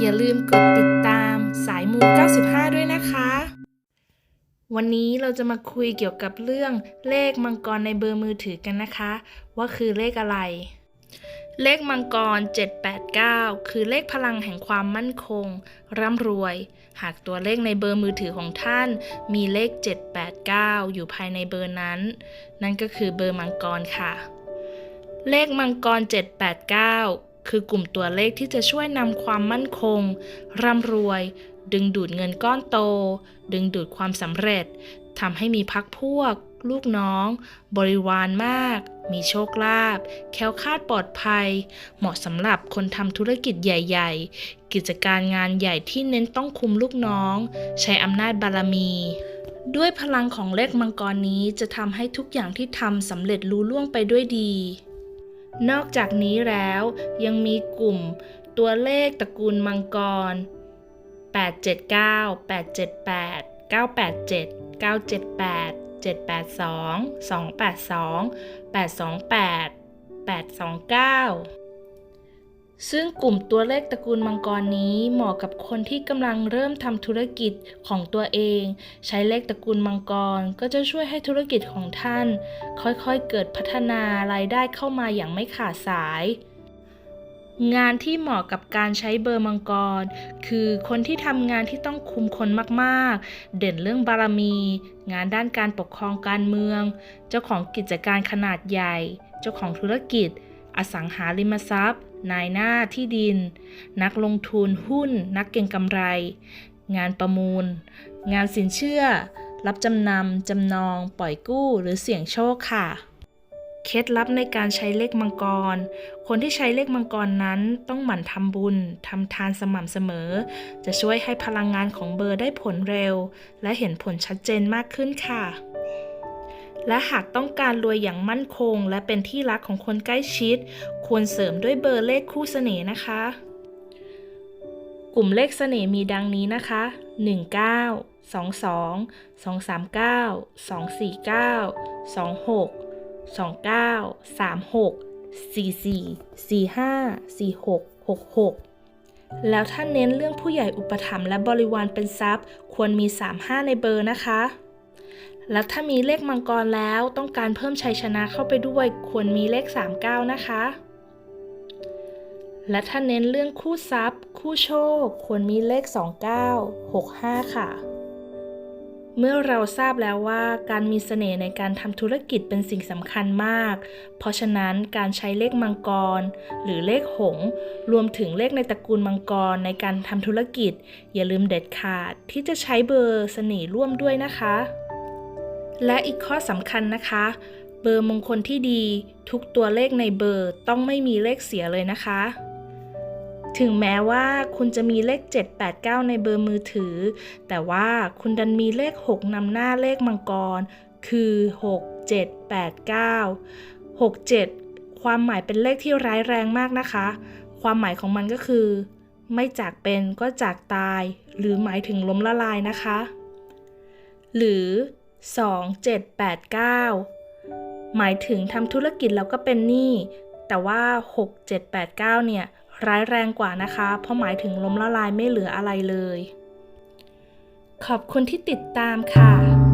อย่าลืมกดติดตามสายมู 95 ด้วยนะคะ วันนี้เราจะมาคุยเกี่ยวกับเรื่องเลขมังกรในเบอร์มือถือกันนะคะ ว่าคือเลขอะไร เลขมังกร 789 คือเลขพลังแห่งความมั่นคง ร่ำรวย หากตัวเลขในเบอร์มือถือของท่าน มีเลข 789 อยู่ภายในเบอร์นั้น นั่นก็คือเบอร์มังกรค่ะเลขมังกร 789 คือกลุ่มตัวเลขที่จะช่วยนำความมั่นคง ร่ำรวย ดึงดูดเงินก้อนโต ดึงดูดความสำเร็จทำให้มีพักพวก ลูกน้อง บริวารมาก มีโชคลาภแค้วคาดปลอดภัย เหมาะสำหรับคนทำธุรกิจใหญ่ ๆ กิจการงานใหญ่ที่เน้นต้องคุมลูกน้อง ใช้อำนาจบารมีด้วยพลังของเลขมังกรนี้จะทำให้ทุกอย่างที่ทำสำเร็จลุล่วงไปด้วยดี นอกจากนี้แล้วยังมีกลุ่มตัวเลขตระกูลมังกร 879 878 987 978 782 282 828 829 ซึ่งกลุ่มตัวเลขตระกูลมังกรนี้เหมาะกับคนที่กำลังเริ่มทำธุรกิจของตัวเอง ใช้เลขตระกูลมังกรก็จะช่วยให้ธุรกิจของท่าน ค่อยๆเกิดพัฒนารายได้เข้ามาอย่างไม่ขาดสาย งานที่เหมาะกับการใช้เบอร์มังกร คือคนที่ทำงานที่ต้องคุมคนมากๆ เด่นเรื่องบารมี งานด้านการปกครองการเมือง เจ้าของกิจการขนาดใหญ่ เจ้าของธุรกิจ อสังหาริมทรัพย์ นายหน้าที่ดิน นักลงทุนหุ้น นักเก็งกำไร งานประมูล งานสินเชื่อ รับจำนำจำนอง ปล่อยกู้หรือเสี่ยงโชคค่ะ เคล็ดลับในการใช้เลขมังกร คนที่ใช้เลขมังกรนั้นต้องหมั่นทำบุญทำทานสม่ำเสมอ จะช่วยให้พลังงานของเบอร์ได้ผลเร็ว และเห็นผลชัดเจนมากขึ้นค่ะ และหากต้องการรวยอย่างมั่นคง และเป็นที่รักของคนใกล้ชิด ควรเสริมด้วยเบอร์เลขคู่เสน่ห์นะคะ กลุ่มเลขเสน่ห์มีดังนี้นะคะ 19 22 239 249 26 29 36 44 45 46 66 แล้วถ้าเน้นเรื่องผู้ใหญ่อุปถัมภ์และบริวารเป็นทรัพย์ ควรมี 35 ในเบอร์นะคะ แล้วถ้ามีเลขมังกรแล้วต้องการเพิ่มชัยชนะเข้าไปด้วยควรมีเลข 39 นะคะ และถ้าเน้นเรื่องคู่ทรัพย์ คู่โชค ควรมีเลข 29 65 ค่ะ เมื่อเราทราบแล้วว่าการมีเสน่ห์ในการทำธุรกิจเป็นสิ่งสำคัญมาก เพราะฉะนั้นการใช้เลขมังกร หรือเลขหงส์รวมถึงเลขในตระกูลมังกรในการทำธุรกิจ อย่าลืมเด็ดขาดที่จะใช้เบอร์เสน่ห์ร่วมด้วยนะคะ และอีกข้อสำคัญนะคะ เบอร์มงคลที่ดี ทุกตัวเลขในเบอร์ต้องไม่มีเลขเสียเลยนะคะ ถึงแม้ว่าคุณจะมีเลข 789 ในเบอร์มือถือ แต่ว่าคุณดันมีเลข 6นำหน้าเลขมังกร คือ 6 7 8 9 6 7 ความหมายเป็นเลขที่ร้ายแรงมากนะคะ ความหมายของมันก็คือ ไม่จากเป็นก็จากตาย หรือหมายถึงล้มละลายนะคะ หรือ 2 7 8 9 หมายถึงทำธุรกิจแล้วก็เป็นหนี้ แต่ว่า 6 7 8 9 เนี่ย ร้ายแรงกว่านะคะ เพราะหมายถึงล้มละลายไม่เหลืออะไรเลย ขอบคุณที่ติดตามค่ะ